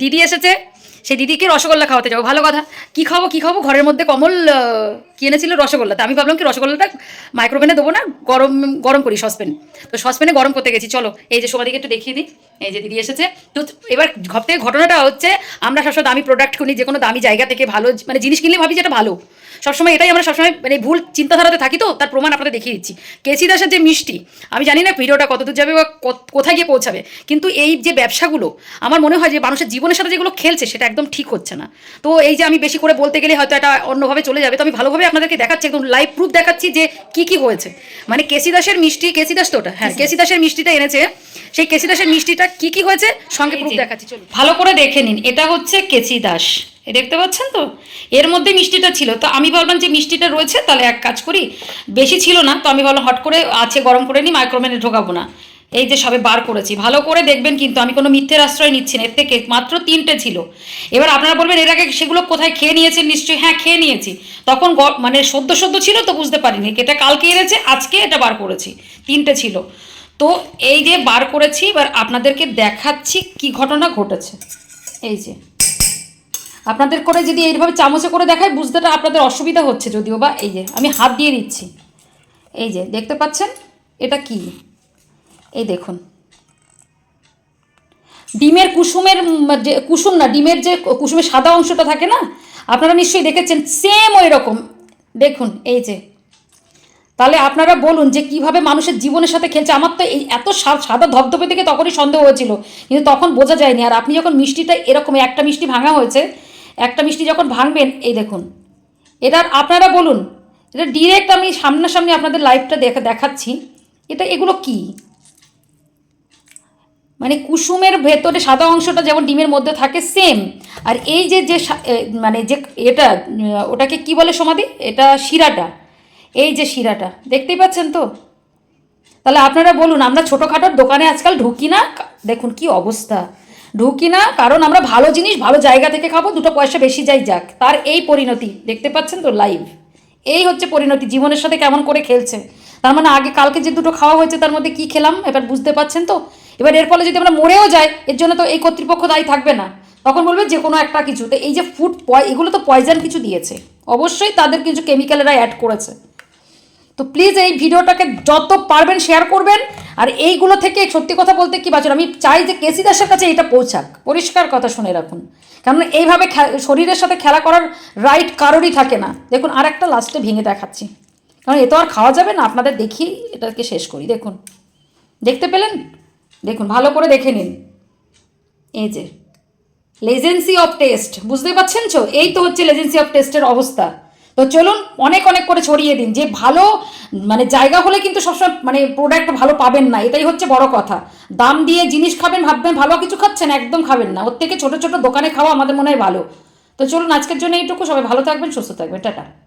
দিদি এসেছে, সেই দিদিকে রসগোল্লা খাওয়াতে যাব। ভালো কথা। কী খাব কী খাব? ঘরের মধ্যে কমল কী এনেছিল? রসগোল্লা। তা আমি ভাবলাম কি রসগোল্লাটা মাইক্রোওভেনে দেবো না, গরম গরম করি সসপ্যান। তো সসপ্যানে গরম করতে গেছি। চলো, এই যে সবাইকে একটু দেখিয়ে দিই। এই যে দিদি এসেছে। তো এবার ঘর থেকে ঘটনাটা হচ্ছে, আমরা সবসময় দামি প্রোডাক্ট কিনি যে কোনো দামি জায়গা থেকে ভালো মানে জিনিস কিনলে ভাবি যেটা ভালো। সবসময় এটাই আমরা সবসময় মানে ভুল চিন্তাধারাতে থাকি তো তার প্রমাণ আপনাদের দেখিয়ে দিচ্ছি। কেসি দাসের যে মিষ্টি আমি জানি না ভিডিওটা কতদূর যাবে বা কোথায় গিয়ে পৌঁছাবে কিন্তু এই যে ব্যবসাগুলো আমার মনে হয় যে মানুষের জীবনের সাথে যেগুলো খেলছে সেটা একদম ঠিক হচ্ছে না। তো এই যে আমি বেশি করে বলতে গেলে হয়তো এটা অন্যভাবে চলে যাবে তো আমি ভালোভাবে আপনাদেরকে দেখাচ্ছি একদম লাইভ প্রুফ দেখাচ্ছি যে কি কি হয়েছে। মানে কেসি দাসের মিষ্টি কেসি দাস তো ওটা? হ্যাঁ কেসি দাসের মিষ্টিটা এনেছে সেই কেসি দাসের মিষ্টিটা কি কি হয়েছে? সঙ্গে প্রুফ দেখাচ্ছি চলুন। ভালো করে দেখে নিন এটা হচ্ছে কেসি দাস। দেখতে পাচ্ছেন তো? এর মধ্যে মিষ্টিটা ছিল। তো আমি ভাবলাম যে মিষ্টিটা রয়েছে, তাহলে এক কাজ করি। বেশি ছিল না, তো আমি ভাবলাম হট করে আছে, গরম করে নিই মাইক্রোওভেনে ঢোকাবো না। এই যে সবে বার করেছি। ভালো করে দেখবেন কিন্তু আমি কোনো মিথ্যের আশ্রয় নিচ্ছি না। এর থেকে মাত্র তিনটে ছিল। এবার আপনারা বলবেন, এর আগে সেগুলো কোথায় খেয়ে নিয়েছেন? নিশ্চয়ই হ্যাঁ খেয়ে নিয়েছি। তখন মানে সদ্য সদ্য ছিল তো বুঝতে পারিনি। এটা কালকে এনেছে, আজকে এটা বার করেছি। তিনটে ছিল। তো এই যে বার করেছি, এবার আপনাদেরকে দেখাচ্ছি কি ঘটনা ঘটেছে। এই যে। আপনাদের করে যদি এইভাবে চামচে করে দেখায়, বুঝতেটা আপনাদের অসুবিধা হচ্ছে যদিও বা, এই যে, আমি হাত দিয়ে দিচ্ছি। এই যে, দেখতে পাচ্ছেন? এটা কি? এই দেখুন। ডিমের কুসুমের যে, কুসুম না, ডিমের যে, কুসুমের সাদা অংশটা থাকে না, আপনারা নিশ্চয়ই দেখেছেন সেম ওই রকম। দেখুন, এই যে। তাহলে আপনারা বলুন যে, কীভাবে মানুষের জীবনের সাথে খেলছে? আমার তো এই এত সাদা ধবধবে থেকে তখনই সন্দেহ হয়েছিল। কিন্তু তখন বোঝা যায়নি। আর আপনি যখন মিষ্টিটা এরকম, একটা মিষ্টি ভাঙা হয়েছে একটা মিষ্টি যখন ভাঙবেন, এই দেখুন। এটা আপনারা বলুন, এটা ডিরেক্ট আমি সামনাসামনি আপনাদের লাইভটা দেখা দেখাচ্ছি। এটা এগুলো কি? মানে কুসুমের ভেতরে সাদা অংশটা যেমন ডিমের মধ্যে থাকে সেম আর এই যে যে মানে যে এটা, ওটাকে কি বলে সমাধি? এটা শিরাটা। এই যে শিরাটা, দেখতেই পাচ্ছেন তো? তাহলে আপনারা বলুন, আমরা ছোটোখাটোর দোকানে আজকাল ঢুকি না? দেখুন কি অবস্থা। ঢুকি না, কারণ আমরা ভালো জিনিস ভালো জায়গা থেকে খাব, দুটো পয়সা বেশি যাই যাক। তার এই পরিণতি, দেখতে পাচ্ছেন তো লাইভ এই হচ্ছে পরিণতি, জীবনের সাথে কেমন করে খেলছে। তার মানে আগে, কালকে যে দুটো খাওয়া হয়েছে, তার মধ্যে কি খেলাম, এবার বুঝতে পাচ্ছেন তো? এবার এর ফলে যদি আমরা মরেও যাই, এর জন্য তো এই কর্তৃপক্ষ দায়ী থাকবে না। তখন বলবে যে কোনো একটা কিছু। তো এই যে ফুড এগুলো তো পয়জন কিছু দিয়েছে। অবশ্যই তাদের কিছু কেমিক্যালেরা অ্যাড করেছে। তো প্লিজ এই ভিডিওটাকে যত পারবেন শেয়ার করবেন। আর এইগুলো থেকে সত্যি কথা বলতে কি বাঁচুন? আমি চাই যে কেসি দাসের কাছে এটা পৌঁছাক। পরিষ্কার কথা শুনে রাখুন। কারণ এইভাবে শরীরের সাথে খেলা করার রাইট কারোরই থাকে না। দেখুন আর একটা লাস্টে ভেঙে দেখাচ্ছি। কারণ এ তো আর খাওয়া যাবে না, আপনাদের দেখি এটাকে শেষ করি। দেখুন, দেখতে পেলেন? দেখুন, ভালো করে দেখে নিন। এই যে লেজেন্সি অফ টেস্ট বুঝতে পারছেন তো? এই তো হচ্ছে লেজেন্সি অফ টেস্টের অবস্থা। তো চলুন অনেক অনেক করে ছড়িয়ে দিন। যে ভালো মানে জায়গা হলে কিন্তু সবসময় মানে প্রোডাক্ট ভালো পাবেন না। এটাই হচ্ছে বড় কথা। দাম দিয়ে জিনিস খাবেন, ভাববেন, ভালো কিছু খাচ্ছেন, একদম খাবেন না। ওর থেকে ছোটো ছোটো দোকানে খাওয়া আমাদের মনে হয় ভালো। তো চলুন আজকের জন্য এইটুকু। সবাই ভালো থাকবেন, সুস্থ থাকবেন। টাটা।